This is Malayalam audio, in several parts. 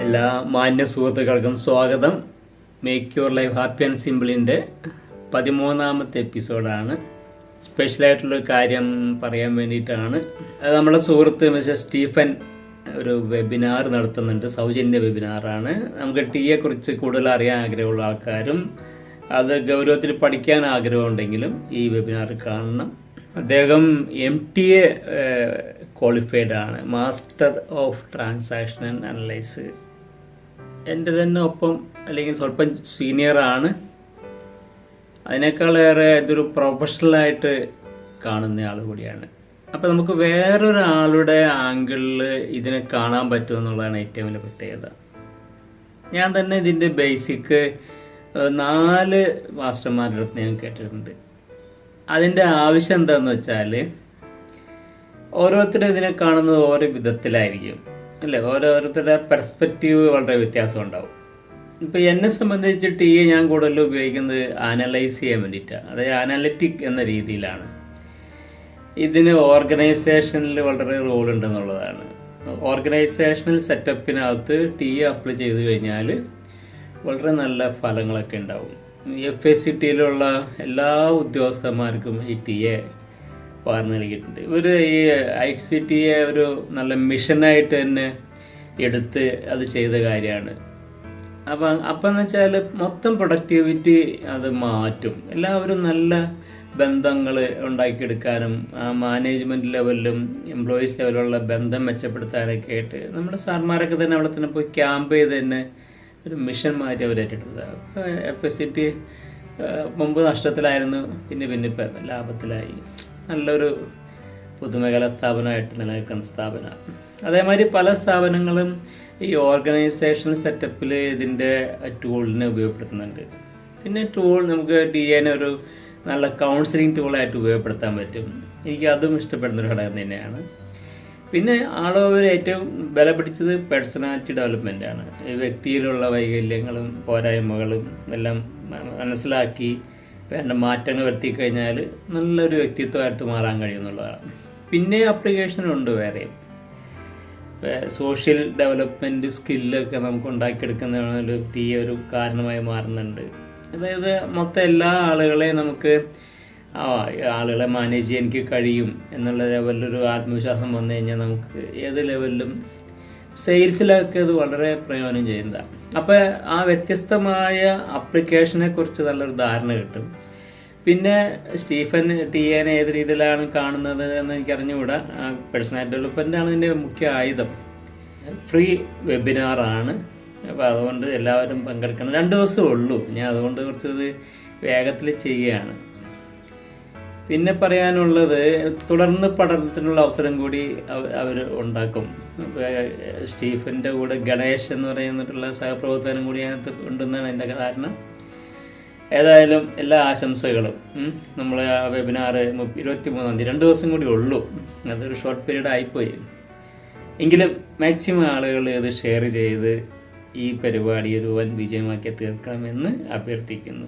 എല്ലാ മാന്യ സുഹൃത്തുക്കൾക്കും സ്വാഗതം. Make your life happy and സിമ്പിളിന്റെ പതിമൂന്നാമത്തെ എപ്പിസോഡാണ്. സ്പെഷ്യലായിട്ടുള്ളൊരു കാര്യം പറയാൻ വേണ്ടിയിട്ടാണ്. നമ്മുടെ സുഹൃത്ത് മിസ്റ്റർ സ്റ്റീഫൻ ഒരു വെബിനാർ നടത്തുന്നുണ്ട്. സൗജന്യ വെബിനാറാണ് നമുക്ക് ടീയെ കുറിച്ച് കൂടുതൽ അറിയാൻ ആഗ്രഹമുള്ള ആൾക്കാരും അത് ഗൗരവത്തിൽ പഠിക്കാൻ ആഗ്രഹമുണ്ടെങ്കിലും ഈ വെബിനാർ കാണണം. അദ്ദേഹം എം ടി എ ക്വാളിഫൈഡ് ആണ്. Master of transaction and analyse എന്റെ തന്നെ ഒപ്പം അല്ലെങ്കിൽ സ്വല്പം സീനിയറാണ്. അതിനേക്കാളേറെ ഇതൊരു പ്രൊഫഷണലായിട്ട് കാണുന്ന ആൾ കൂടിയാണ്. അപ്പോൾ നമുക്ക് വേറൊരാളുടെ ആംഗിളിൽ ഇതിനെ കാണാൻ പറ്റുമെന്നുള്ളതാണ് ഏറ്റവും വലിയ പ്രത്യേകത. ഞാൻ തന്നെ ഇതിന്റെ ബേസിക് നാല് മാസ്റ്റർമാരുടെ അടുത്ത് ഞാൻ കേട്ടിട്ടുണ്ട്. അതിന്റെ ആവശ്യം എന്താണെന്ന് വെച്ചാൽ ഓരോരുത്തരും ഇതിനെ കാണുന്നത് ഓരോ വിധത്തിലായിരിക്കും. അല്ലേ? ഓരോരുത്തരുടെ പെർസ്പെക്റ്റീവ് വളരെ വ്യത്യാസം ഉണ്ടാവും. ഇപ്പോൾ എന്നെ സംബന്ധിച്ചിട്ട് ഈ ഞാൻ കൂടുതൽ ഉപയോഗിക്കുന്നത് അനലൈസ് ചെയ്യാൻ വേണ്ടിയിട്ടാണ്. അതായത് അനലറ്റിക് എന്ന രീതിയിലാണ്. ഇതിന് ഓർഗനൈസേഷനിൽ വളരെ റോൾ ഉണ്ടെന്നുള്ളതാണ്. ഓർഗനൈസേഷണൽ സെറ്റപ്പിനകത്ത് ടി അപ്ലൈ ചെയ്ത് കഴിഞ്ഞാൽ വളരെ നല്ല ഫലങ്ങളൊക്കെ ഉണ്ടാവും. എഫ് എസ് സി ടിയിലുള്ള എല്ലാ ഉദ്യോഗസ്ഥന്മാർക്കും ഈ ടി എ പകർന്നു നൽകിയിട്ടുണ്ട്. ഇവർ ഈ ഐ സി ടിയെ ഒരു നല്ല മിഷനായിട്ട് തന്നെ എടുത്ത് അത് ചെയ്ത കാര്യമാണ്. അപ്പം അപ്പം എന്ന് വെച്ചാൽ മൊത്തം പ്രൊഡക്ടിവിറ്റി അത് മാറ്റും. എല്ലാവരും നല്ല ബന്ധങ്ങൾ ഉണ്ടാക്കിയെടുക്കാനും മാനേജ്മെന്റ് ലെവലിലും എംപ്ലോയീസ് ലെവലിലുള്ള ബന്ധം മെച്ചപ്പെടുത്താനൊക്കെ ആയിട്ട് നമ്മുടെ സാർമാരൊക്കെ തന്നെ അവിടെ തന്നെ പോയി ക്യാമ്പ് ചെയ്ത് തന്നെ ഒരു മിഷൻ മാറ്റി അവരേറ്റിട്ടുണ്ട് എഫ് എസ് സി ടി മുമ്പ് നഷ്ടത്തിലായിരുന്നു പിന്നെ പിന്നെ ഇപ്പം ലാഭത്തിലായി. നല്ലൊരു പൊതുമേഖലാ സ്ഥാപനമായിട്ട് നിലനിൽക്കുന്ന സ്ഥാപനമാണ് അതേമാതിരി പല സ്ഥാപനങ്ങളും ഈ ഓർഗനൈസേഷൻ സെറ്റപ്പിൽ ഇതിന്റെ ടൂളിനെ ഉപയോഗപ്പെടുത്തുന്നുണ്ട്. പിന്നെ ടൂൾ നമുക്ക് ഡി എനെ ഒരു നല്ല കൗൺസിലിംഗ് ടൂളായിട്ട് ഉപയോഗപ്പെടുത്താൻ പറ്റും. എനിക്ക് അതും ഇഷ്ടപ്പെടുന്ന ഘടകം തന്നെയാണ്. പിന്നെ ആളോവർ ഏറ്റവും വില പിടിച്ചത് പേഴ്സണാലിറ്റി ഡെവലപ്മെന്റ് വ്യക്തിയിലുള്ള വൈകല്യങ്ങളും പോരായ്മകളും എല്ലാം മനസ്സിലാക്കി വേണ്ട മാറ്റങ്ങൾ വരുത്തി കഴിഞ്ഞാൽ നല്ലൊരു വ്യക്തിത്വമായിട്ട് മാറാൻ കഴിയുന്നുള്ളതാണ്. പിന്നെ ആപ്ലിക്കേഷനുണ്ട് വേറെയും സോഷ്യൽ ഡെവലപ്മെന്റ് സ്കില്ലൊക്കെ നമുക്ക് ഉണ്ടാക്കിയെടുക്കുന്ന ഒരു ടീ ഒരു കാരണമായി മാറുന്നുണ്ട്. അതായത് മൊത്തം എല്ലാ ആളുകളെയും നമുക്ക് ആ ആളുകളെ മാനേജ് ചെയ്യാൻ എനിക്ക് കഴിയും എന്നുള്ള ലെവലിലൊരു ആത്മവിശ്വാസം വന്നു കഴിഞ്ഞാൽ നമുക്ക് ഏത് ലെവലിലും സെയിൽസിലൊക്കെ അത് വളരെ പ്രയോജനം ചെയ്യുന്നതാണ്. അപ്പോൾ ആ വ്യത്യസ്തമായ ആപ്ലിക്കേഷനെക്കുറിച്ച് നല്ലൊരു ധാരണ കിട്ടും. പിന്നെ സ്റ്റീഫൻ ടി എനെ ഏത് രീതിയിലാണ് കാണുന്നത് എന്ന് എനിക്ക് അറിഞ്ഞുകൂടാ പേഴ്സണാലിറ്റി ഡെവലപ്മെന്റ് ആണ് ഇതിന്റെ മുഖ്യ ആയുധം. ഫ്രീ വെബിനാറാണ് അപ്പോൾ അതുകൊണ്ട് എല്ലാവരും പങ്കെടുക്കണം. രണ്ട് ദിവസമേ ഉള്ളൂ. ഞാൻ അതുകൊണ്ട് കുറച്ചത് വേഗത്തിൽ ചെയ്യുകയാണ്. പിന്നെ പറയാനുള്ളത് തുടർന്ന് പഠനത്തിനുള്ള അവസരം കൂടി അവർ ഉണ്ടാക്കും. സ്റ്റീഫന്റെ കൂടെ ഗണേഷ് എന്ന് പറയുന്നിട്ടുള്ള സഹപ്രവർത്തനം കൂടി അതിനകത്ത് ഉണ്ടെന്നാണ് എന്റെ ധാരണ. ഏതായാലും എല്ലാ ആശംസകളും നമ്മൾ ആ വെബിനാർ ഇരുപത്തി മൂന്നാം തീയതി രണ്ട് ദിവസം കൂടി ഉള്ളൂ. അതൊരു ഷോർട്ട് പീരീഡ് ആയിപ്പോയി. എങ്കിലും മാക്സിമം ആളുകൾ ഇത് ഷെയർ ചെയ്ത് ഈ പരിപാടി ഒരു വൻ വിജയമാക്കി തീർക്കണമെന്ന് അഭ്യർത്ഥിക്കുന്നു.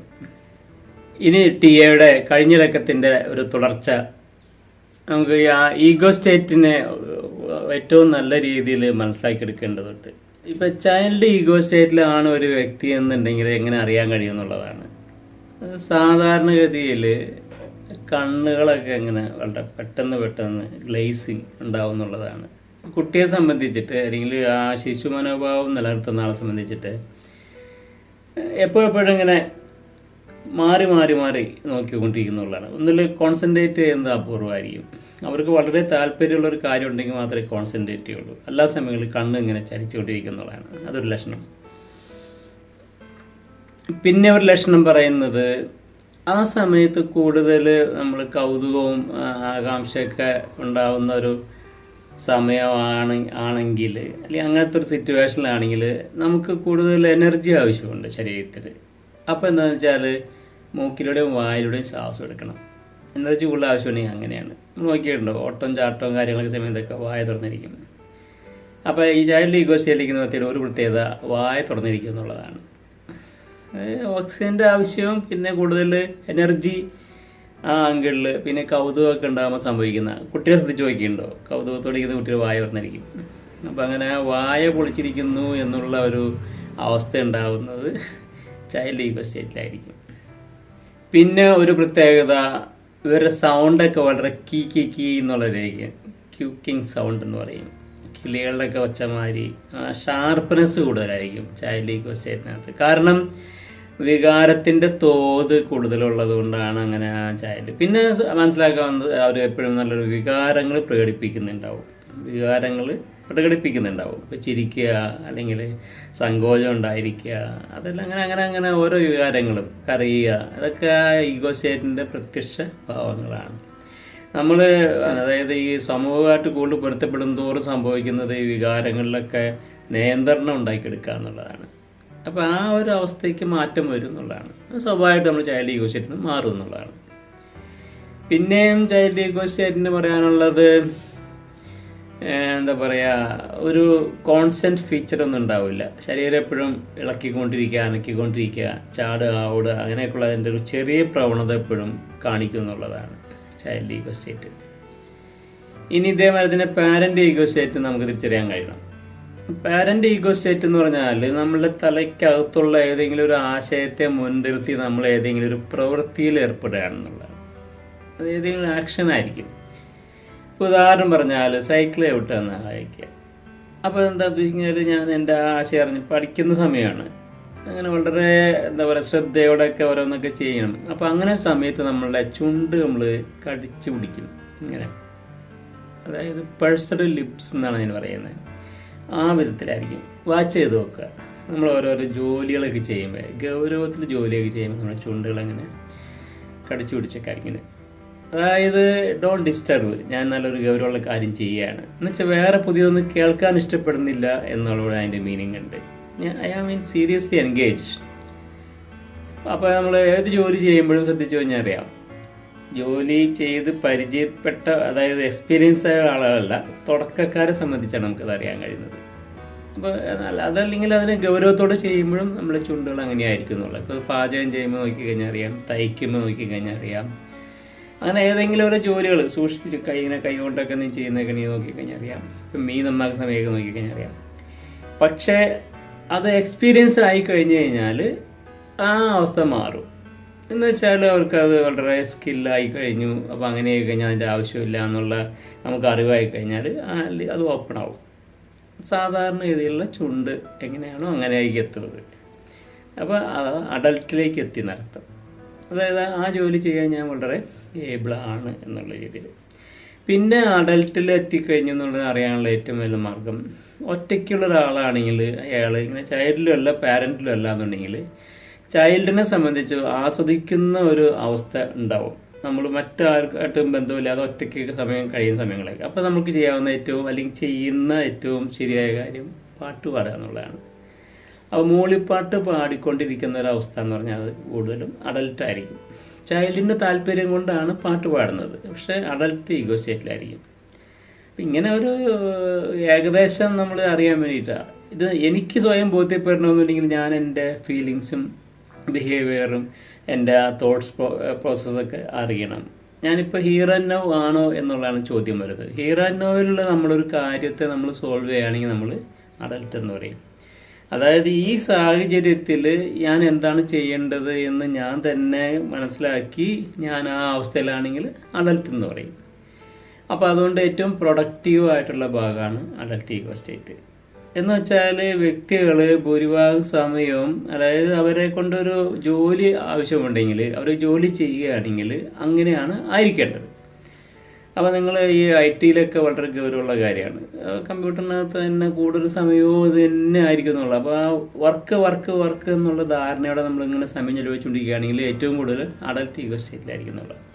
ഇനി ടി എയുടെ കഴിഞ്ഞ ലക്കത്തിന്റെ ഒരു തുടർച്ച. നമുക്ക് ആ ഈഗോ സ്റ്റേറ്റിനെ ഏറ്റവും നല്ല രീതിയിൽ മനസ്സിലാക്കിയെടുക്കേണ്ടതുണ്ട്. ഇപ്പം ചൈൽഡ് ഈഗോ സ്റ്റേറ്റിലാണ് ഒരു വ്യക്തി എന്നുണ്ടെങ്കിൽ എങ്ങനെ അറിയാൻ കഴിയുമെന്നുള്ളതാണ് സാധാരണഗതിയിൽ കണ്ണുകളൊക്കെ എങ്ങനെ വളരെ പെട്ടെന്ന് പെട്ടെന്ന് ഗ്ലേസിങ് ഉണ്ടാവും എന്നുള്ളതാണ്. കുട്ടിയെ സംബന്ധിച്ചിട്ട് അല്ലെങ്കിൽ ആ ശിശു മനോഭാവം നിലനിർത്തുന്ന ആളെ സംബന്ധിച്ചിട്ട് എപ്പോഴെപ്പോഴും ഇങ്ങനെ മാറി മാറി മാറി നോക്കിക്കൊണ്ടിരിക്കുന്നുള്ളതാണ്. ഒന്നിൽ കോൺസെൻട്രേറ്റ് ചെയ്യുന്നത് അപൂർവമായിരിക്കും. അവർക്ക് വളരെ താല്പര്യമുള്ള ഒരു കാര്യം ഉണ്ടെങ്കിൽ മാത്രമേ കോൺസെൻട്രേറ്റ് ചെയ്യുള്ളൂ. എല്ലാ സമയങ്ങളിൽ കണ്ണ് ഇങ്ങനെ ചലിച്ചുകൊണ്ടിരിക്കുന്നുള്ളതാണ് അതൊരു ലക്ഷണം. പിന്നെ ഒരു ലക്ഷണം പറയുന്നത് ആ സമയത്ത് കൂടുതൽ നമ്മൾ കൗതുകവും ആകാംക്ഷയൊക്കെ ഉണ്ടാവുന്ന ഒരു സമയമാണ് ആണെങ്കിൽ അല്ലെങ്കിൽ അങ്ങനത്തെ ഒരു സിറ്റുവേഷനിലാണെങ്കിൽ നമുക്ക് കൂടുതൽ എനർജി ആവശ്യമുണ്ട് ശരീരത്തിൽ. അപ്പോൾ എന്താണെന്ന് വെച്ചാൽ മൂക്കിലൂടെയും വായിലൂടെയും ശ്വാസം എടുക്കണം. എനർജി കൂടുതൽ ആവശ്യമുണ്ടെങ്കിൽ അങ്ങനെയാണ്. നമ്മൾ നോക്കിയിട്ടുണ്ടോ? ഓട്ടം ചാട്ടവും കാര്യങ്ങളൊക്കെ സമയത്തൊക്കെ വായ തുറന്നിരിക്കും അപ്പോൾ ഈ ചൈൽഡ് ഈഗോസ്റ്റേലിരിക്കുന്ന വ്യക്തിയുടെ ഒരു പ്രത്യേകത വായ തുറന്നിരിക്കും എന്നുള്ളതാണ്. ഓക്സിജന്റെ ആവശ്യവും പിന്നെ കൂടുതൽ എനർജി ആ ആംഗിളിൽ പിന്നെ കൗതുകമൊക്കെ ഉണ്ടാകുമ്പോൾ സംഭവിക്കുന്ന. കുട്ടിയെ ശ്രദ്ധിച്ച് നോക്കിയിട്ടുണ്ടോ? കൗതുകത്തോടെ ഇരിക്കുന്ന കുട്ടികൾ വായ പറഞ്ഞിരിക്കും അപ്പം അങ്ങനെ വായ പൊളിച്ചിരിക്കുന്നു എന്നുള്ള ഒരു അവസ്ഥ ഉണ്ടാവുന്നത് ചൈൽഡ് ഈഗോ സ്റ്റേറ്റിലായിരിക്കും പിന്നെ ഒരു പ്രത്യേകത ഇവരുടെ സൗണ്ടൊക്കെ വളരെ കീ കീ കീ എന്നുള്ളതായിരിക്കും ക്യൂക്കിംഗ് സൗണ്ട് എന്ന് പറയും. കിളികളുടെയൊക്കെ ഒച്ചമാതിരി ഷാർപ്പ്നെസ് കൂടുതലായിരിക്കും ചൈൽഡ് ഈഗോ സ്റ്റേറ്റിനകത്ത് കാരണം വികാരത്തിന്റെ തോത് കൂടുതലുള്ളത് കൊണ്ടാണ് അങ്ങനെ ആ ചായൽ. പിന്നെ മനസ്സിലാക്കാവുന്നത് അവർ എപ്പോഴും നല്ലൊരു വികാരങ്ങൾ പ്രകടിപ്പിക്കുന്നുണ്ടാവും. വികാരങ്ങൾ പ്രകടിപ്പിക്കുന്നുണ്ടാവും. ഇപ്പോൾ ചിരിക്കുക അല്ലെങ്കിൽ സങ്കോചം ഉണ്ടായിരിക്കുക അതെല്ലാം അങ്ങനെ അങ്ങനെ അങ്ങനെ ഓരോ വികാരങ്ങളും കറിയുക അതൊക്കെ ആ ഈഗോ സ്റ്റേറ്റിന്റെ പ്രത്യക്ഷ ഭാവങ്ങളാണ്. നമ്മൾ അതായത് ഈ സമൂഹമായിട്ട് കൂടുതൽ പൊരുത്തപ്പെടും തോറും സംഭവിക്കുന്നത് ഈ വികാരങ്ങളിലൊക്കെ നിയന്ത്രണം ഉണ്ടാക്കിയെടുക്കുക എന്നുള്ളതാണ്. അപ്പോൾ ആ ഒരു അവസ്ഥയ്ക്ക് മാറ്റം വരും എന്നുള്ളതാണ്. സ്വാഭാവികമായിട്ട് നമ്മൾ ചൈൽഡ് ഈഗോ സ്റ്റേറ്റിൽ നിന്ന് മാറും എന്നുള്ളതാണ്. പിന്നെയും ചൈൽഡ് ഈഗോ സ്റ്റേറ്റിന് പറയാനുള്ളത് എന്താ പറയുക ഒരു കോൺസ്റ്റന്റ് ഫീച്ചർ ഒന്നും ഉണ്ടാവില്ല. ശരീരം എപ്പോഴും ഇളക്കിക്കൊണ്ടിരിക്കുക അനക്കിക്കൊണ്ടിരിക്കുക ചാടുക ഓടുക അങ്ങനെയൊക്കെയുള്ള അതിന്റെ ഒരു ചെറിയ പ്രവണത എപ്പോഴും കാണിക്കും എന്നുള്ളതാണ് ചൈൽഡ് ഈഗോ സ്റ്റേറ്റ് ഇനി ഇതേമാതിരി തന്നെ പാരന്റ് ഈഗോ സ്റ്റേറ്റ് നമുക്ക് തിരിച്ചറിയാൻ കഴിയണം. പാരന്റ് ഈഗോ സ്റ്റേറ്റ് എന്ന് പറഞ്ഞാൽ നമ്മളുടെ തലയ്ക്കകത്തുള്ള ഏതെങ്കിലും ഒരു ആശയത്തെ മുൻനിർത്തി നമ്മൾ ഏതെങ്കിലും ഒരു പ്രവൃത്തിയിൽ ഏർപ്പെടുകയാണെന്നുള്ളതാണ്. അത് ഏതെങ്കിലും ആക്ഷൻ ആയിരിക്കും. ഇപ്പോൾ ഉദാഹരണം പറഞ്ഞാൽ സൈക്കിൾ ചവിട്ടുക അയക്കുക അപ്പോൾ എന്താ ഉദ്ദേശിക്കുന്നത്? ഞാൻ എന്റെ ആശയം അറിഞ്ഞ് പഠിക്കുന്ന സമയമാണ്. അങ്ങനെ വളരെ എന്താ പറയുക ശ്രദ്ധയോടെയൊക്കെ ഓരോന്നൊക്കെ ചെയ്യണം. അപ്പോൾ അങ്ങനെ സമയത്ത് നമ്മളുടെ ചുണ്ട് നമ്മൾ കടിച്ചു പിടിക്കും. ഇങ്ങനെ. അതായത് പേഴ്സണൽ ലിപ്സ് എന്നാണ് ഞാൻ പറയുന്നത്. ആ വിധത്തിലായിരിക്കും. വാച്ച് ചെയ്ത് നോക്കുക. നമ്മൾ ഓരോരോ ജോലികളൊക്കെ ചെയ്യുമ്പോൾ ഗൗരവത്തിൽ ജോലിയൊക്കെ ചെയ്യുമ്പോൾ നമ്മുടെ ചുണ്ടുകൾ അങ്ങനെ കടിച്ചു പിടിച്ചൊക്കെ ഇങ്ങനെ അതായത് ഡോൺ ഡിസ്റ്റർബ് ഞാൻ നല്ലൊരു ഗൗരവമുള്ള കാര്യം ചെയ്യുകയാണ്. എന്നുവെച്ചാൽ വേറെ പുതിയതൊന്നും കേൾക്കാൻ ഇഷ്ടപ്പെടുന്നില്ല എന്നുള്ളത് അതിന്റെ മീനിങ് ഉണ്ട് I am mean seriously engage അപ്പോൾ നമ്മൾ ഏത് ജോലി ചെയ്യുമ്പോഴും ശ്രദ്ധിച്ചു കഴിഞ്ഞാൽ അറിയാം. ജോലി ചെയ്ത് പരിചയപ്പെട്ട അതായത് എക്സ്പീരിയൻസ് ആയ ആളുകളല്ല തുടക്കക്കാരെ സംബന്ധിച്ചാണ് നമുക്കത് അറിയാൻ കഴിയുന്നത്. അപ്പോൾ അതല്ലെങ്കിൽ അതിന് ഗൗരവത്തോടെ ചെയ്യുമ്പോഴും നമ്മുടെ ചുണ്ടുകൾ അങ്ങനെയായിരിക്കും എന്നുള്ളത്. ഇപ്പോൾ പാചകം ചെയ്യുമ്പോൾ നോക്കിക്കഴിഞ്ഞാൽ അറിയാം തയ്ക്കുമ്പോൾ നോക്കിക്കഴിഞ്ഞാൽ അറിയാം. അങ്ങനെ ഏതെങ്കിലും ഓരോ ജോലികൾ സൂക്ഷിപ്പിച്ച് കൈ ഇങ്ങനെ കൈ കൊണ്ടൊക്കെ നീ ചെയ്യുന്നതൊക്കെ നീ നോക്കിക്കഴിഞ്ഞാൽ അറിയാം. ഇപ്പം മീൻ നന്നാക്കുന്ന സമയമൊക്കെ നോക്കിക്കഴിഞ്ഞാൽ അറിയാം. പക്ഷേ അത് എക്സ്പീരിയൻസ് ആയി കഴിഞ്ഞു കഴിഞ്ഞാൽ ആ അവസ്ഥ മാറും. എന്ന് വെച്ചാൽ അവർക്കത് വളരെ സ്കില്ലായി കഴിഞ്ഞു. അപ്പോൾ അങ്ങനെ ആയി കഴിഞ്ഞാൽ അതിന്റെ ആവശ്യമില്ല എന്നുള്ള നമുക്ക് അറിവായി കഴിഞ്ഞാൽ അത് ഓപ്പൺ ആവും. സാധാരണ രീതിയിലുള്ള ചുണ്ട് എങ്ങനെയാണോ അങ്ങനെ ആയി എത്തുന്നത് അപ്പോൾ അത് അഡൽട്ടിലേക്ക് എത്തി നടത്തും അതായത് ആ ജോലി ചെയ്യാൻ ഞാൻ വളരെ ഏബിളാണ് എന്നുള്ള രീതിയിൽ. പിന്നെ അഡൽട്ടിൽ എത്തിക്കഴിഞ്ഞു എന്നുള്ളത് അറിയാനുള്ള ഏറ്റവും വലിയ മാർഗം ഒറ്റയ്ക്കുള്ള ഒരാളാണെങ്കിൽ അയാൾ ഇങ്ങനെ ചൈൽഡിലും അല്ല പാരന്റിലും അല്ല എന്നുണ്ടെങ്കിൽ ചൈൽഡിനെ സംബന്ധിച്ച് ആസ്വദിക്കുന്ന ഒരു അവസ്ഥ ഉണ്ടാവും. നമ്മൾ മറ്റാർക്കായിട്ടും ബന്ധമില്ലാതെ ഒറ്റയ്ക്ക് സമയം കഴിയുന്ന സമയങ്ങളൊക്കെ. അപ്പോൾ നമുക്ക് ചെയ്യാവുന്ന ഏറ്റവും അല്ലെങ്കിൽ ചെയ്യുന്ന ഏറ്റവും ശരിയായ കാര്യം പാട്ട് പാടുക എന്നുള്ളതാണ്. അപ്പോൾ മൂളിപ്പാട്ട് പാടിക്കൊണ്ടിരിക്കുന്ന ഒരു അവസ്ഥ എന്ന് പറഞ്ഞാൽ അത് കൂടുതലും അഡൽട്ടായിരിക്കും ചൈൽഡിന്റെ താല്പര്യം കൊണ്ടാണ് പാട്ട് പാടുന്നത്. പക്ഷേ അഡൽട്ട് ഈഗോ സ്റ്റേറ്റിലായിരിക്കും അപ്പം ഇങ്ങനെ ഒരു ഏകദേശം നമ്മൾ അറിയാൻ വേണ്ടിയിട്ടാണ് ഇത് എനിക്ക് സ്വയം ബോധ്യപ്പെടണമെന്നുണ്ടെങ്കിൽ ഞാൻ എന്റെ ഫീലിങ്സും ബിഹേവിയറും എന്റെ ആ തോട്ട്സ് പ്രോസസ്സൊക്കെ അറിയണം. ഞാനിപ്പോൾ ഹീർ ആൻഡ് നൗ ആണോ എന്നുള്ളതാണ് ചോദ്യം വരുന്നത്. ഹീർ ആൻഡ് നോയിലുള്ള നമ്മളൊരു കാര്യത്തെ നമ്മൾ സോൾവ് ചെയ്യുകയാണെങ്കിൽ നമ്മൾ അഡൽട്ട് എന്ന് പറയും. അതായത് ഈ സാഹചര്യത്തിൽ ഞാൻ എന്താണ് ചെയ്യേണ്ടത് എന്ന് ഞാൻ തന്നെ മനസ്സിലാക്കി ഞാൻ ആ അവസ്ഥയിലാണെങ്കിൽ അഡൽട്ട് എന്ന് പറയും. അപ്പോൾ അതുകൊണ്ട് ഏറ്റവും പ്രൊഡക്റ്റീവ് ആയിട്ടുള്ള ഭാഗമാണ് അഡൽട്ട് ഈഗോ സ്റ്റേറ്റ് എന്ന് വെച്ചാൽ വ്യക്തികൾ ഭൂരിഭാഗം സമയവും അതായത് അവരെ കൊണ്ടൊരു ജോലി ആവശ്യമുണ്ടെങ്കിൽ അവർ ജോലി ചെയ്യുകയാണെങ്കിൽ അങ്ങനെയാണ് ആയിരിക്കേണ്ടത്. അപ്പോൾ നിങ്ങൾ ഈ ഐ ടിയിലൊക്കെ വളരെ ഗൗരവമുള്ള കാര്യമാണ്. കമ്പ്യൂട്ടറിനകത്ത് തന്നെ കൂടുതൽ സമയവും ഇത് തന്നെ ആയിരിക്കും എന്നുള്ളത്. അപ്പോൾ ആ വർക്ക് വർക്ക് വർക്ക് എന്നുള്ള ധാരണയോടെ നമ്മളിങ്ങനെ സമയം ചെലവഴിച്ചുകൊണ്ടിരിക്കുകയാണെങ്കിൽ ഏറ്റവും കൂടുതൽ അഡൽട്ട് ഈഗോ സ്റ്റേറ്റിലായിരിക്കും എന്നുള്ളത്.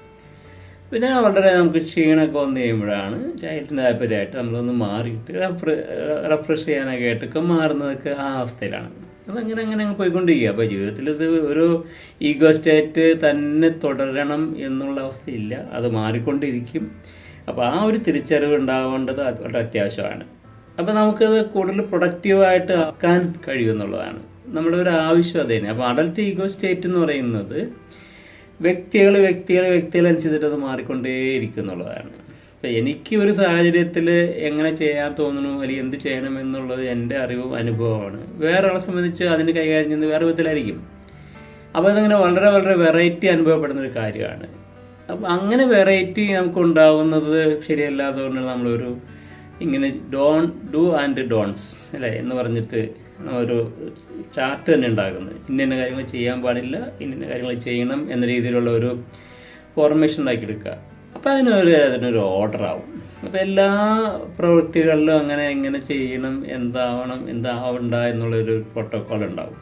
പിന്നെ വളരെ നമുക്ക് ക്ഷീണമൊക്കെ വന്നു കഴിയുമ്പോഴാണ് ചായത്തിന്റെ താല്പര്യമായിട്ട് നമ്മളൊന്ന് മാറിയിട്ട് റെഫ്രഷ് ചെയ്യാനൊക്കെ ആയിട്ടൊക്കെ മാറുന്നതൊക്കെ ആ അവസ്ഥയിലാണ്. അതങ്ങനെ അങ്ങനെ അങ്ങനെ അങ്ങ് പോയിക്കൊണ്ടിരിക്കുക അപ്പോൾ ജീവിതത്തിൽ ഇത് ഒരു ഈഗോ സ്റ്റേറ്റ് തന്നെ തുടരണം എന്നുള്ള അവസ്ഥയില്ല. അത് മാറിക്കൊണ്ടിരിക്കും. അപ്പോൾ ആ ഒരു തിരിച്ചറിവ് ഉണ്ടാവേണ്ടത് വളരെ അത്യാവശ്യമാണ്. അപ്പോൾ നമുക്കത് കൂടുതൽ പ്രൊഡക്റ്റീവായിട്ട് ആക്കാൻ കഴിയുമെന്നുള്ളതാണ്. നമ്മുടെ ഒരു ആവശ്യം അത് തന്നെ. അപ്പോൾ അഡൽട്ട് ഈഗോ സ്റ്റേറ്റ് എന്ന് പറയുന്നത് വ്യക്തികൾ വ്യക്തികൾ വ്യക്തികൾ അനുസരിച്ചിട്ട് അത് മാറിക്കൊണ്ടേയിരിക്കും എന്നുള്ളതാണ്. അപ്പം എനിക്ക് ഒരു സാഹചര്യത്തിൽ എങ്ങനെ ചെയ്യാൻ തോന്നുന്നു അല്ലെങ്കിൽ എന്ത് ചെയ്യണം എന്നുള്ളത് എന്റെ അറിവും അനുഭവമാണ്. വേറെ ആളെ സംബന്ധിച്ച് അതിന് കൈകാര്യം ചെയ്യുന്നത് വേറെ വിധത്തിലായിരിക്കും. അപ്പോൾ അതങ്ങനെ വളരെ വളരെ വെറൈറ്റി അനുഭവപ്പെടുന്ന ഒരു കാര്യമാണ്. അപ്പം അങ്ങനെ വെറൈറ്റി നമുക്ക് ഉണ്ടാവുന്നത് ശരിയല്ലാത്തതുകൊണ്ടാണ് നമ്മളൊരു ഇങ്ങനെ ഡോൺ ഡു ആൻഡ് ഡോൺസ് അല്ലേ എന്ന് പറഞ്ഞിട്ട് ഒരു ചാർട്ട് തന്നെ ഉണ്ടാക്കുന്നത്. ഇന്ന കാര്യങ്ങൾ ചെയ്യാൻ പാടില്ല ഇന്ന കാര്യങ്ങൾ ചെയ്യണം എന്ന രീതിയിലുള്ള ഒരു ഫോർമേഷൻ ഉണ്ടാക്കിയെടുക്കുക. അപ്പോൾ അതിനൊരു അതിനൊരു ഓർഡർ ആവും. അപ്പോൾ എല്ലാ പ്രവൃത്തികളിലും അങ്ങനെ എങ്ങനെ ചെയ്യണം എന്താവണം എന്താവണ്ട എന്നുള്ളൊരു പ്രോട്ടോക്കോൾ ഉണ്ടാവും.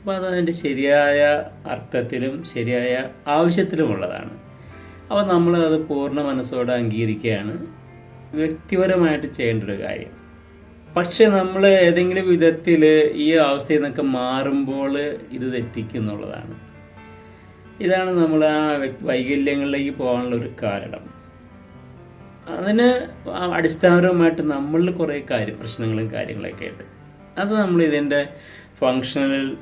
അപ്പോൾ അത് അതിന്റെ ശരിയായ അർത്ഥത്തിലും ശരിയായ ആവശ്യത്തിലുമുള്ളതാണ്. അപ്പോൾ നമ്മൾ അത് പൂർണ മനസ്സോടെ അംഗീകരിക്കുകയാണ്. വ്യക്തിപരമായിട്ട് ചെയ്യേണ്ട ഒരു കാര്യം. പക്ഷെ നമ്മൾ ഏതെങ്കിലും വിധത്തിൽ ഈ അവസ്ഥയിൽ നിന്നൊക്കെ മാറുമ്പോൾ ഇത് തെറ്റിക്കുന്നുള്ളതാണ്. ഇതാണ് നമ്മൾ ആ വൈകല്യങ്ങളിലേക്ക് പോകാനുള്ള ഒരു കാരണം. അതിന് അടിസ്ഥാനപരമായിട്ട് നമ്മളിൽ കുറേ കാര്യം പ്രശ്നങ്ങളും കാര്യങ്ങളൊക്കെ ഉണ്ട്. അത് നമ്മൾ ഇതിന്റെ ഫങ്ഷണൽ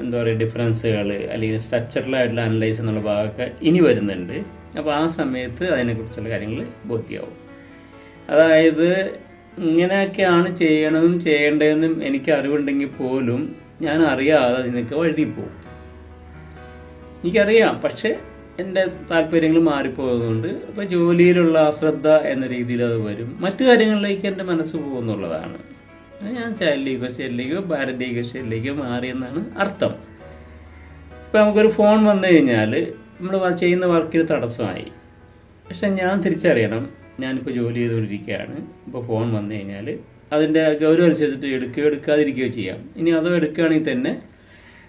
എന്താ പറയുക ഡിഫറൻസുകൾ അല്ലെങ്കിൽ സ്ട്രക്ചറലായിട്ടുള്ള അനലൈസ് എന്നുള്ള ഭാഗമൊക്കെ ഇനി വരുന്നുണ്ട്. അപ്പോൾ ആ സമയത്ത് അതിനെക്കുറിച്ചുള്ള കാര്യങ്ങൾ ബോധ്യമാവും. അതായത് ഇങ്ങനെയൊക്കെയാണ് ചെയ്യണതും ചെയ്യേണ്ടതെന്നും എനിക്ക് അറിവുണ്ടെങ്കിൽ പോലും ഞാൻ അറിയാതെ നിനക്ക് വഴുതി പോകും. എനിക്കറിയാം പക്ഷേ എന്റെ താല്പര്യങ്ങൾ മാറിപ്പോയതുകൊണ്ട് അപ്പോൾ ജോലിയിലുള്ള അശ്രദ്ധ എന്ന രീതിയിൽ അത് വരും. മറ്റു കാര്യങ്ങളിലേക്ക് എന്റെ മനസ്സ് പോകുന്നുള്ളതാണ്. ഞാൻ ചൈൽഡ് ഈഗോസ്റ്റേറ്റിലേക്കോ പാരന്റ് മാറി മാറിയെന്നാണ് അർത്ഥം. ഇപ്പോൾ നമുക്കൊരു ഫോൺ വന്നു കഴിഞ്ഞാൽ നമ്മൾ ചെയ്യുന്ന വർക്കിന് തടസ്സമായി. പക്ഷെ ഞാൻ തിരിച്ചറിയണം ഞാനിപ്പോൾ ജോലി ചെയ്തുകൊണ്ടിരിക്കുകയാണ്. ഇപ്പോൾ ഫോൺ വന്നു കഴിഞ്ഞാൽ അതിന്റെ ഗൗരവം അനുസരിച്ചിട്ട് എടുക്കുകയോ എടുക്കാതിരിക്കുകയോ ചെയ്യാം. ഇനി അതോ എടുക്കുകയാണെങ്കിൽ തന്നെ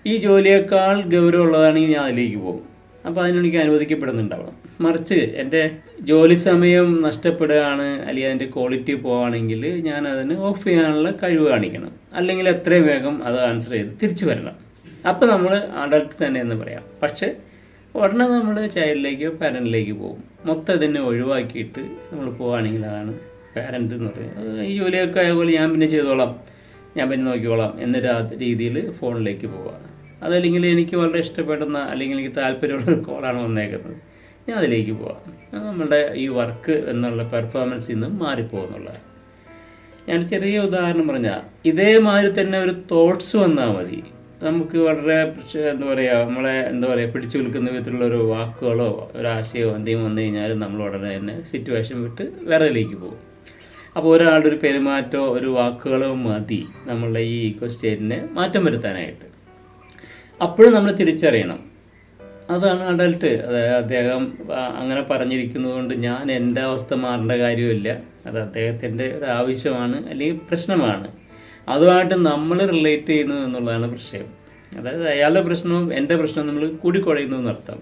ഈ ജോലിയേക്കാൾ ഗൗരവമുള്ളതാണെങ്കിൽ ഞാൻ അതിലേക്ക് പോകും. അപ്പോൾ അതിനെനിക്ക് അനുവദിക്കപ്പെടുന്നുണ്ടാവണം. മറിച്ച് എന്റെ ജോലി സമയം നഷ്ടപ്പെടുകയാണ് അല്ലെങ്കിൽ അതിന്റെ ക്വാളിറ്റി പോവുകയാണെങ്കിൽ ഞാൻ അതിന് ഓഫ് ചെയ്യാനുള്ള കഴിവ് കാണിക്കണം. അല്ലെങ്കിൽ എത്രയും വേഗം അത് ആൻസർ ചെയ്ത് തിരിച്ചു വരണം. അപ്പോൾ നമ്മൾ അഡൽട്ട് തന്നെ എന്ന് പറയാം. പക്ഷേ ഉടനെ നമ്മൾ ചൈൽഡിലേക്കോ പാരന്റിലേക്ക് പോകും. മൊത്തം ഇതിനെ ഒഴിവാക്കിയിട്ട് നമ്മൾ പോവുകയാണെങ്കിൽ അതാണ് പാരന്റ് എന്ന് പറയുന്നത് ഈ ജോലിയൊക്കെ ആയപോലെ ഞാൻ പിന്നെ ചെയ്തോളാം. ഞാൻ പിന്നെ നോക്കിക്കോളാം എന്നൊരു രീതിയിൽ ഫോണിലേക്ക് പോവുക അതല്ലെങ്കിൽ എനിക്ക് വളരെ ഇഷ്ടപ്പെടുന്ന അല്ലെങ്കിൽ എനിക്ക് താല്പര്യമുള്ള കോളാണ് വന്നേക്കുന്നത്. ഞാൻ അതിലേക്ക് പോവാം. നമ്മളുടെ ഈ വർക്ക് എന്നുള്ള പെർഫോമൻസിൽ നിന്ന് മാറിപ്പോകുന്നുള്ളത് ഞാൻ ചെറിയ ഉദാഹരണം പറഞ്ഞാൽ ഇതേമാതിരി തന്നെ ഒരു തോട്ട്സ് വന്നാൽ മതി. നമുക്ക് വളരെ എന്താ പറയുക നമ്മളെ എന്താ പറയുക പിടിച്ചു നിൽക്കുന്ന വിധത്തിലുള്ള ഒരു വാക്കുകളോ ഒരു ആശയമോ എന്തെങ്കിലും വന്നു കഴിഞ്ഞാൽ നമ്മൾ ഉടനെ തന്നെ സിറ്റുവേഷൻ വിട്ട് വേറെയിലേക്ക് പോകും. അപ്പോൾ ഒരാളുടെ ഒരു പെരുമാറ്റമോ ഒരു വാക്കുകളോ മതി നമ്മളുടെ ഈ ഈക്കോ സ്റ്റേറ്റിനെ മാറ്റം വരുത്താനായിട്ട്. അപ്പോഴും നമ്മൾ തിരിച്ചറിയണം. അതാണ് അഡൽട്ട് അതായത് അദ്ദേഹം അങ്ങനെ പറഞ്ഞിരിക്കുന്നതുകൊണ്ട് ഞാൻ എന്റെ അവസ്ഥ മാറേണ്ട കാര്യമില്ല അത് അദ്ദേഹത്തിന്റെ ഒരു ആവശ്യമാണ് അല്ലെങ്കിൽ പ്രശ്നമാണ്. അതുമായിട്ട് നമ്മൾ റിലേറ്റ് ചെയ്യുന്നു എന്നുള്ളതാണ് പ്രശ്നം. അതായത് അയാളുടെ പ്രശ്നവും എന്റെ പ്രശ്നവും നമ്മൾ കൂടിക്കുഴയുന്നു എന്നർത്ഥം.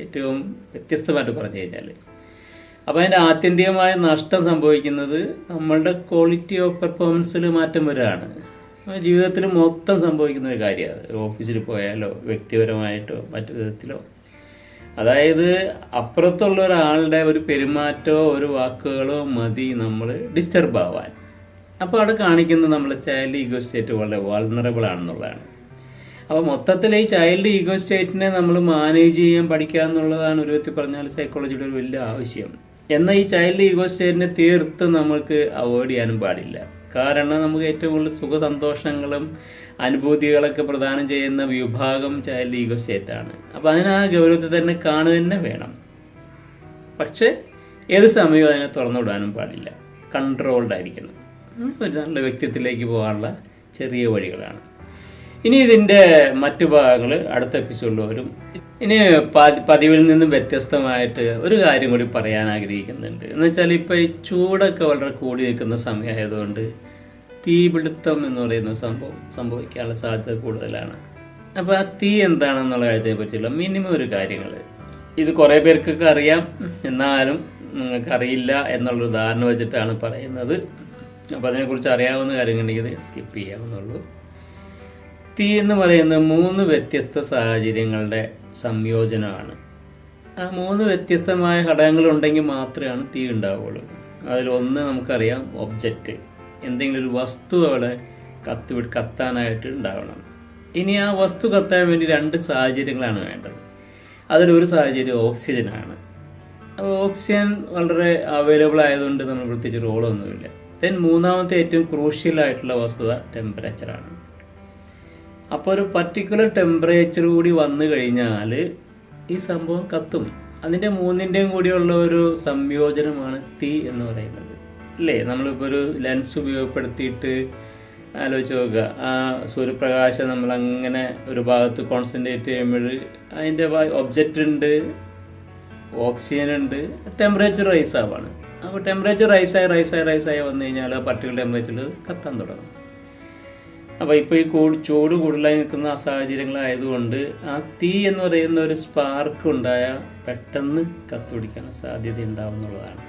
ഏറ്റവും വ്യത്യസ്തമായിട്ട് പറഞ്ഞു കഴിഞ്ഞാൽ അപ്പോൾ അതിന്റെ ആത്യന്തികമായ നഷ്ടം സംഭവിക്കുന്നത് നമ്മളുടെ ക്വാളിറ്റി ഓഫ് പെർഫോമൻസിൽ മാറ്റം വരികയാണ് ജീവിതത്തിൽ മൊത്തം സംഭവിക്കുന്ന ഒരു കാര്യമാണ്. ഓഫീസിൽ പോയാലോ വ്യക്തിപരമായിട്ടോ മറ്റു വിധത്തിലോ. അതായത് അപ്പുറത്തുള്ള ഒരാളുടെ ഒരു പെരുമാറ്റമോ ഒരു വാക്കുകളോ മതി നമ്മൾ ഡിസ്റ്റർബ് ആവാൻ. അപ്പോൾ അവിടെ കാണിക്കുന്നത് നമ്മൾ ചൈൽഡ് ഈഗോ സ്റ്റേറ്റ് വളരെ വാൾണറബിൾ ആണെന്നുള്ളതാണ്. അപ്പോൾ മൊത്തത്തിൽ ഈ ചൈൽഡ് ഈഗോ സ്റ്റേറ്റിനെ നമ്മൾ മാനേജ് ചെയ്യാൻ പഠിക്കുക എന്നുള്ളതാണ് ഒരു വ്യക്തി പറഞ്ഞാൽ സൈക്കോളജിയുടെ ഒരു വലിയ ആവശ്യം. എന്നാൽ ഈ ചൈൽഡ് ഈഗോ സ്റ്റേറ്റിനെ തീർത്ത് നമുക്ക് അവോയ്ഡ് ചെയ്യാനും പാടില്ല. കാരണം നമുക്ക് ഏറ്റവും കൂടുതൽ സുഖ സന്തോഷങ്ങളും അനുഭൂതികളൊക്കെ പ്രദാനം ചെയ്യുന്ന വിഭാഗം ചൈൽഡ് ഈഗോ സ്റ്റേറ്റാണ് അപ്പോൾ അതിന് ആ ഗൗരവത്തിൽ തന്നെ കാണുക തന്നെ വേണം. പക്ഷേ ഏത് സമയവും അതിനെ തുറന്നുവിടാനും പാടില്ല. കൺട്രോൾഡ് ആയിരിക്കണം. ഒരു നല്ല വ്യക്തിത്വത്തിലേക്ക് പോകാനുള്ള ചെറിയ വഴികളാണ്. ഇനി ഇതിന്റെ മറ്റു ഭാഗങ്ങൾ അടുത്ത എപ്പിസോഡിൽ വരും. ഇനി പതിവിൽ നിന്നും വ്യത്യസ്തമായിട്ട് ഒരു കാര്യം കൂടി പറയാൻ ആഗ്രഹിക്കുന്നുണ്ട്. എന്ന് വെച്ചാൽ ഇപ്പോൾ ഈ ചൂടൊക്കെ വളരെ കൂടി നിൽക്കുന്ന സമയമായതുകൊണ്ട് തീപിടുത്തം എന്ന് പറയുന്ന സംഭവം സംഭവിക്കാനുള്ള സാധ്യത കൂടുതലാണ്. അപ്പോൾ ആ തീ എന്താണെന്നുള്ള കാര്യത്തെ പറ്റിയുള്ള മിനിമം ഒരു കാര്യങ്ങൾ ഇത് കുറേ പേർക്കൊക്കെ അറിയാം. എന്നാലും നിങ്ങൾക്കറിയില്ല എന്നുള്ളൊരു ധാരണ വെച്ചിട്ടാണ് പറയുന്നത്. അപ്പോൾ അതിനെക്കുറിച്ച് അറിയാവുന്ന കാര്യങ്ങളുണ്ടെങ്കിൽ സ്കിപ്പ് ചെയ്യാവുന്നുള്ളൂ. തീ എന്ന് പറയുന്നത് മൂന്ന് വ്യത്യസ്ത സാഹചര്യങ്ങളുടെ സംയോജനമാണ്. ആ മൂന്ന് വ്യത്യസ്തമായ ഘടകങ്ങളുണ്ടെങ്കിൽ മാത്രമാണ് തീ ഉണ്ടാവുള്ളൂ. അതിലൊന്ന് നമുക്കറിയാം ഒബ്ജക്റ്റ് എന്തെങ്കിലും ഒരു വസ്തു അവിടെ കത്ത് കത്താനായിട്ട് ഉണ്ടാവണം. ഇനി ആ വസ്തു കത്താൻ വേണ്ടി രണ്ട് സാഹചര്യങ്ങളാണ് വേണ്ടത്. അതിലൊരു സാഹചര്യം ഓക്സിജനാണ് അപ്പോൾ ഓക്സിജൻ വളരെ അവൈലബിൾ ആയതുകൊണ്ട് നമ്മൾ പ്രത്യേകിച്ച് റോളൊന്നുമില്ല ദെൻ മൂന്നാമത്തെ ഏറ്റവും ക്രൂഷ്യൽ ആയിട്ടുള്ള വസ്തുത ടെമ്പറേച്ചറാണ് അപ്പോൾ ഒരു പർട്ടിക്കുലർ ടെമ്പറേച്ചർ കൂടി വന്നു കഴിഞ്ഞാൽ ഈ സംഭവം കത്തും. അതിന്റെ മൂന്നിന്റെയും കൂടിയുള്ള ഒരു സംയോജനമാണ് തീ എന്ന് പറയുന്നത്. അല്ലേ? നമ്മളിപ്പോൾ ഒരു ലെൻസ് ഉപയോഗപ്പെടുത്തിയിട്ട് ആലോചിച്ച് നോക്കുക. ആ സൂര്യപ്രകാശം നമ്മൾ അങ്ങനെ ഒരു ഭാഗത്ത് കോൺസെൻട്രേറ്റ് ചെയ്യുമ്പോൾ അതിന്റെ ഒബ്ജക്റ്റ് ഉണ്ട് ഓക്സിജൻ ഉണ്ട് ടെമ്പറേച്ചർ റൈസ് ആവാണ്. അപ്പോൾ ടെമ്പറേച്ചർ റൈസായി റൈസായി റൈസായി വന്നു കഴിഞ്ഞാൽ ആ പട്ടികളുടെ ടെമ്പറേച്ചറിൽ കത്താൻ തുടങ്ങും. അപ്പോൾ ഇപ്പോൾ ഈ കൂട് ചൂട് കൂടുതലായി നിൽക്കുന്ന ആ സാഹചര്യങ്ങളായതുകൊണ്ട് ആ തീ എന്ന് പറയുന്ന ഒരു സ്പാർക്ക് ഉണ്ടായാൽ പെട്ടെന്ന് കത്തുപിടിക്കാൻ സാധ്യത ഉണ്ടാവും എന്നുള്ളതാണ്.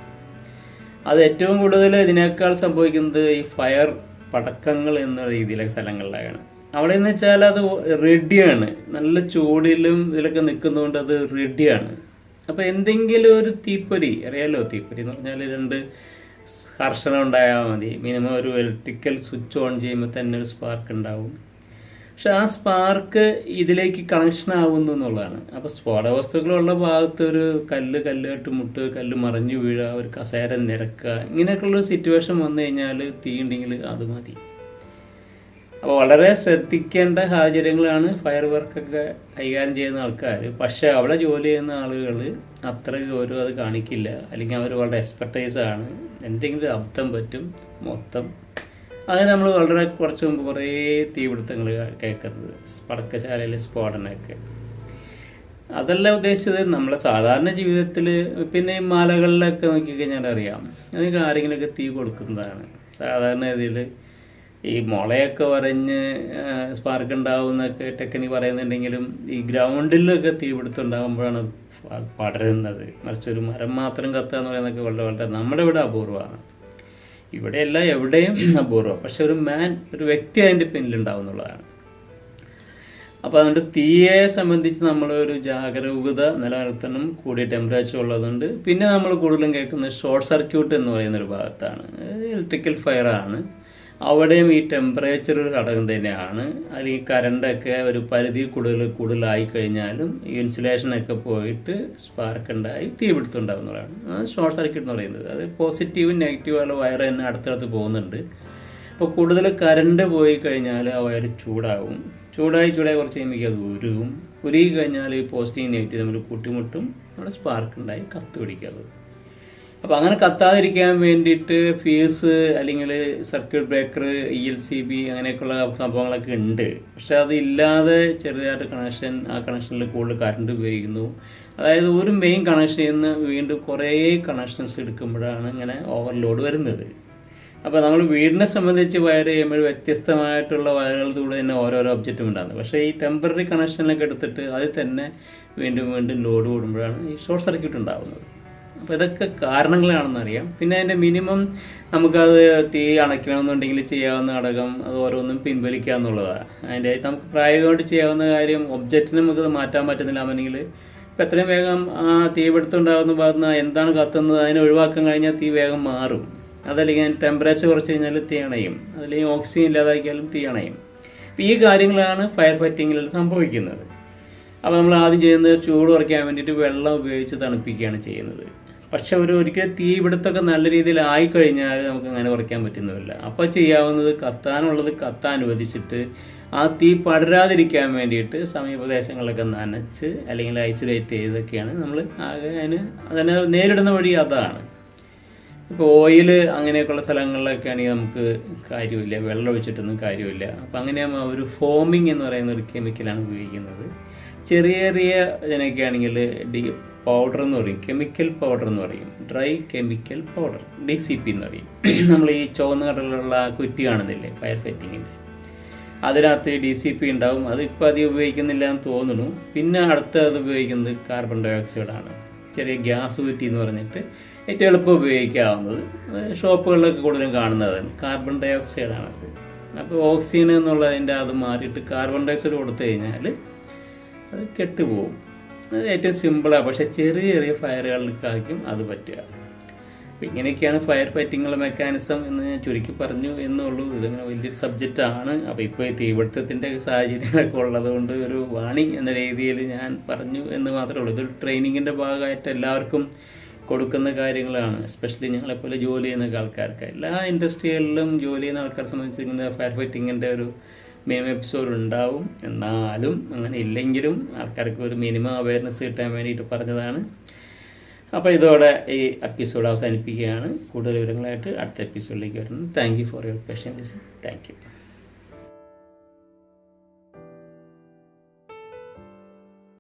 അത് ഏറ്റവും കൂടുതൽ ഇതിനേക്കാൾ സംഭവിക്കുന്നത് ഈ ഫയർ പടക്കങ്ങൾ എന്ന രീതിയിലെ സ്ഥലങ്ങളിലാണ് അവിടെ എന്ന് വെച്ചാൽ അത് റെഡിയാണ് നല്ല ചൂടിലും ഇതിലൊക്കെ നിൽക്കുന്നതുകൊണ്ട് അത് റെഡിയാണ് അപ്പോൾ എന്തെങ്കിലും ഒരു തീപ്പൊരി അറിയാലോ? തീപ്പൊരി എന്ന് പറഞ്ഞാൽ രണ്ട് കർഷണം ഉണ്ടായാൽ മതി. മിനിമം ഒരു ഇലക്ട്രിക്കൽ സ്വിച്ച് ഓൺ ചെയ്യുമ്പോൾ തന്നെ ഒരു സ്പാർക്ക് ഉണ്ടാവും. പക്ഷെ ആ സ്പാർക്ക് ഇതിലേക്ക് കണക്ഷൻ ആവുന്നു എന്നുള്ളതാണ്. അപ്പോൾ സ്ഫോട വസ്തുക്കളുള്ള ഭാഗത്ത് ഒരു കല്ല് കല്ലുകെട്ട് മുട്ട് കല്ല് മറിഞ്ഞു വീഴുക ഒരു കസേര നിരക്കുക ഇങ്ങനെയൊക്കെയുള്ള സിറ്റുവേഷൻ വന്നു കഴിഞ്ഞാൽ തീ ഉണ്ടെങ്കിൽ അത് മതി. അപ്പോൾ വളരെ ശ്രദ്ധിക്കേണ്ട സാഹചര്യങ്ങളാണ് ഫയർ വർക്കൊക്കെ കൈകാര്യം ചെയ്യുന്ന ആൾക്കാർ പക്ഷേ അവിടെ ജോലി ചെയ്യുന്ന ആളുകൾ അത്ര ഗൗരവം അത് കാണിക്കില്ല. അല്ലെങ്കിൽ അവർ വളരെ എക്സ്പെർട്ടൈസ് ആണ്. എന്തെങ്കിലും അബദ്ധം പറ്റും മൊത്തം. അങ്ങനെ നമ്മൾ വളരെ കുറച്ച് മുമ്പ് കുറേ തീപിടുത്തങ്ങൾ കേൾക്കുന്നത്. പടക്കശാലയിലെ സ്ഫോടനമൊക്കെ. അതല്ല ഉദ്ദേശിച്ചത് നമ്മളെ സാധാരണ ജീവിതത്തിൽ പിന്നെ മലകളിലൊക്കെ നോക്കിക്കഴിഞ്ഞാൽ അറിയാം അതിനൊക്കെ ആരെങ്കിലുമൊക്കെ തീ കൊടുക്കുന്നതാണ്. സാധാരണ ഇതിൽ ഈ മുളയൊക്കെ വരഞ്ഞ് സ്പാർക്ക് ഉണ്ടാവുന്നൊക്കെ ടെക്നിക്ക് പറയുന്നുണ്ടെങ്കിലും ഈ ഗ്രൗണ്ടിലൊക്കെ തീപിടുത്തം ഉണ്ടാകുമ്പോഴാണ് പടരുന്നത്. മറിച്ച് ഒരു മരം മാത്രം കത്തുക എന്ന് പറയുന്നതൊക്കെ വളരെ വളരെ നമ്മുടെ ഇവിടെ അപൂർവമാണ്. ഇവിടെയല്ല എവിടെയും അപൂർവം. പക്ഷെ ഒരു മാൻ ഒരു വ്യക്തി അതിന്റെ പിന്നിലുണ്ടാവുന്നുള്ളതാണ് അപ്പോൾ അതുകൊണ്ട് തീയെ സംബന്ധിച്ച് നമ്മൾ ഒരു ജാഗരൂകത നിലനിർത്തണം കൂടിയ ടെമ്പറേച്ചർ ഉള്ളതുകൊണ്ട്. പിന്നെ നമ്മൾ കൂടുതലും കേൾക്കുന്നത് ഷോർട്ട് സർക്യൂട്ട് എന്ന് പറയുന്ന ഒരു ഭാഗത്താണ്. ഇലക്ട്രിക്കൽ ഫയറാണ് അവിടെയും ഈ ടെമ്പറേച്ചർ ഘടകം തന്നെയാണ്. അല്ലെങ്കിൽ കറണ്ടൊക്കെ ഒരു പരിധി കൂടുതൽ കൂടുതലായി കഴിഞ്ഞാലും ഇൻസുലേഷനൊക്കെ പോയിട്ട് സ്പാർക്ക് ഉണ്ടായി തീപിടുത്തം ഉണ്ടാകുന്നതാണ് അത് ഷോർട്ട് സർക്യൂട്ട് എന്ന് പറയുന്നത്. അത് പോസിറ്റീവും നെഗറ്റീവും ഉള്ള വയർ തന്നെ അടുത്തടുത്ത് പോകുന്നുണ്ട്. അപ്പോൾ കൂടുതൽ കറണ്ട് പോയി കഴിഞ്ഞാൽ ആ വയർ ചൂടാവും ചൂടായി ചൂടായി കുറച്ച് കഴിയുമ്പോൾ അത് ഉരുകും. ഉരുകി കഴിഞ്ഞാൽ ഈ പോസിറ്റീവ് നെഗറ്റീവ് തമ്മിൽ കൂട്ടിമുട്ടും. അവിടെ സ്പാർക്ക് ഉണ്ടായി കത്ത് പിടിക്കുക അത്. അപ്പോൾ അങ്ങനെ കത്താതിരിക്കാൻ വേണ്ടിയിട്ട് ഫീസ് അല്ലെങ്കിൽ circuit breaker E L C B അങ്ങനെയൊക്കെയുള്ള സംഭവങ്ങളൊക്കെ ഉണ്ട്. പക്ഷെ അതില്ലാതെ ചെറുതായിട്ട് കണക്ഷൻ ആ കണക്ഷനിൽ കൂടുതൽ കറണ്ട് ഉപയോഗിക്കുന്നു. അതായത് ഒരു മെയിൻ കണക്ഷനിൽ നിന്ന് വീണ്ടും കുറേ കണക്ഷൻസ് എടുക്കുമ്പോഴാണ് ഇങ്ങനെ ഓവർലോഡ് വരുന്നത്. അപ്പോൾ നമ്മൾ വീടിനെ സംബന്ധിച്ച് വയർ ചെയ്യുമ്പോൾ വ്യത്യസ്തമായിട്ടുള്ള വയറുകളിലൂടെ തന്നെ ഓരോരോ ഒബ്ജക്റ്റും ഉണ്ടാകുന്നത്. പക്ഷേ ഈ ടെമ്പററി കണക്ഷനിലൊക്കെ എടുത്തിട്ട് അതിൽ തന്നെ വീണ്ടും വീണ്ടും ലോഡ് കൂടുമ്പോഴാണ് ഈ ഷോർട്ട് സർക്യൂട്ട് ഉണ്ടാകുന്നത്. അപ്പോൾ ഇതൊക്കെ കാരണങ്ങളാണെന്ന് അറിയാം പിന്നെ അതിന്റെ മിനിമം നമുക്കത് തീ അണയ്ക്കണമെന്നുണ്ടെങ്കിൽ ചെയ്യാവുന്ന ഘടകം അത് ഓരോന്നും പിൻവലിക്കുക എന്നുള്ളതാണ് അതിന്റെ നമുക്ക് പ്രായോഗികമായിട്ട് ചെയ്യാവുന്ന കാര്യം ഒബ്ജക്റ്റിന് നമുക്ക് മാറ്റാൻ പറ്റുന്നില്ല. എന്നുണ്ടെങ്കിൽ ഇപ്പം എത്രയും വേഗം ആ തീപിടുത്തമുണ്ടാകുന്ന ഭാഗത്ത് എന്താണ് കത്തുന്നത്? അതിനെ ഒഴിവാക്കാൻ കഴിഞ്ഞാൽ തീ വേഗം മാറും. അതല്ലെങ്കിൽ ടെമ്പറേച്ചർ കുറച്ച് കഴിഞ്ഞാൽ തീ അണയും. അതല്ലെങ്കിൽ ഓക്സിജൻ ഇല്ലാതാക്കിയാലും തീ അണയും. ഈ കാര്യങ്ങളാണ് ഫയർ ഫൈറ്റിങ്ങിൽ സംഭവിക്കുന്നത്. അപ്പോൾ നമ്മൾ ആദ്യം ചെയ്യുന്നത് ചൂട് കുറയ്ക്കാൻ വേണ്ടിയിട്ട് വെള്ളം ഉപയോഗിച്ച് തണുപ്പിക്കുകയാണ് ചെയ്യുന്നത്. പക്ഷെ ഒരു ഒരിക്കൽ തീ ഇവിടത്തൊക്കെ നല്ല രീതിയിൽ ആയിക്കഴിഞ്ഞാൽ നമുക്ക് അങ്ങനെ കുറയ്ക്കാൻ പറ്റുന്നതല്ല അപ്പോൾ ചെയ്യാവുന്നത് കത്താനുള്ളത് കത്താൻ അനുവദിച്ചിട്ട് ആ തീ പടരാതിരിക്കാൻ വേണ്ടിയിട്ട് സമീപദേശങ്ങളിലൊക്കെ നനച്ച് അല്ലെങ്കിൽ ഐസൊലേറ്റ് ചെയ്തൊക്കെയാണ് നമ്മൾ അതിന് അതിനെ നേരിടുന്ന വഴി അതാണ്. ഇപ്പോൾ ഓയിൽ അങ്ങനെയൊക്കെയുള്ള സ്ഥലങ്ങളിലൊക്കെ ആണെങ്കിൽ നമുക്ക് കാര്യമില്ല വെള്ളം ഒഴിച്ചിട്ടൊന്നും കാര്യമില്ല. അപ്പോൾ അങ്ങനെ ഒരു ഫോമിങ് എന്ന് പറയുന്ന ഒരു കെമിക്കലാണ് ഉപയോഗിക്കുന്നത്. ചെറിയ ചെറിയ ഇതിനൊക്കെ ആണെങ്കിൽ ഡി പൗഡർ എന്ന് പറയും കെമിക്കൽ പൗഡർ എന്ന് പറയും. Dry chemical powder D C P എന്ന് പറയും. നമ്മൾ ഈ ചുവന്ന കടലുള്ള കുറ്റി കാണുന്നില്ലേ ഫയർ ഫൈറ്റിങ്ങിന്റെ അതിനകത്ത് ഡി സി പി ഉണ്ടാവും. അത് ഇപ്പോൾ അധികം ഉപയോഗിക്കുന്നില്ല എന്ന് തോന്നുന്നു. പിന്നെ അടുത്ത അത് ഉപയോഗിക്കുന്നത് കാർബൺ ഡയോക്സൈഡാണ് ചെറിയ ഗ്യാസ് കുറ്റി എന്ന് പറഞ്ഞിട്ട് ഏറ്റവും എളുപ്പം ഉപയോഗിക്കാവുന്നത്. ഷോപ്പുകളിലൊക്കെ കൂടുതലും കാണുന്നതാണ് കാർബൺ ഡൈ ഓക്സൈഡാണ് അപ്പോൾ ഓക്സിജൻ എന്നുള്ളതിന്റെ അത് മാറിയിട്ട് കാർബൺ ഡൈ ഓക്സൈഡ് കൊടുത്തു കഴിഞ്ഞാൽ അത് കെട്ടുപോകും. അത് ഏറ്റവും സിമ്പിളാണ്. പക്ഷേ ചെറിയ ചെറിയ ഫയറുകൾക്കായിരിക്കും അത് പറ്റുക. അപ്പോൾ ഇങ്ങനെയൊക്കെയാണ് ഫയർ ഫൈറ്റിങ്ങുള്ള മെക്കാനിസം എന്ന് ഞാൻ ചുരുക്കി പറഞ്ഞു എന്നുള്ളൂ. ഇതിങ്ങനെ വലിയൊരു സബ്ജക്റ്റാണ്. അപ്പോൾ ഇപ്പോൾ ഈ തീപിടുത്തത്തിന്റെ സാഹചര്യങ്ങളൊക്കെ ഉള്ളതുകൊണ്ട് ഒരു വാണി എന്ന രീതിയിൽ ഞാൻ പറഞ്ഞു എന്ന് മാത്രമേ ഉള്ളൂ. ഇതൊരു ട്രെയിനിങ്ങിന്റെ ഭാഗമായിട്ട് എല്ലാവർക്കും കൊടുക്കുന്ന കാര്യങ്ങളാണ്. എസ്പെഷ്യലി ഞങ്ങളെപ്പോലെ ജോലി ചെയ്യുന്ന ആൾക്കാർക്ക്. എല്ലാ ഇൻഡസ്ട്രികളിലും ജോലി ചെയ്യുന്ന ആൾക്കാരെ സംബന്ധിച്ച് ഫയർ ഫൈറ്റിങ്ങിന്റെ ഒരു മിനിമം എപ്പിസോഡ് ഉണ്ടാവും. എന്നാലും അങ്ങനെ ഇല്ലെങ്കിലും ആൾക്കാർക്ക് ഒരു മിനിമം അവയർനെസ് കിട്ടാൻ വേണ്ടിയിട്ട് പറഞ്ഞതാണ്. അപ്പോൾ ഇതോടെ ഈ എപ്പിസോഡ് അവസാനിപ്പിക്കുകയാണ്. കൂടുതൽ വിവരങ്ങളായിട്ട് അടുത്ത എപ്പിസോഡിലേക്ക് വരുന്നത് thank you for your patience thank you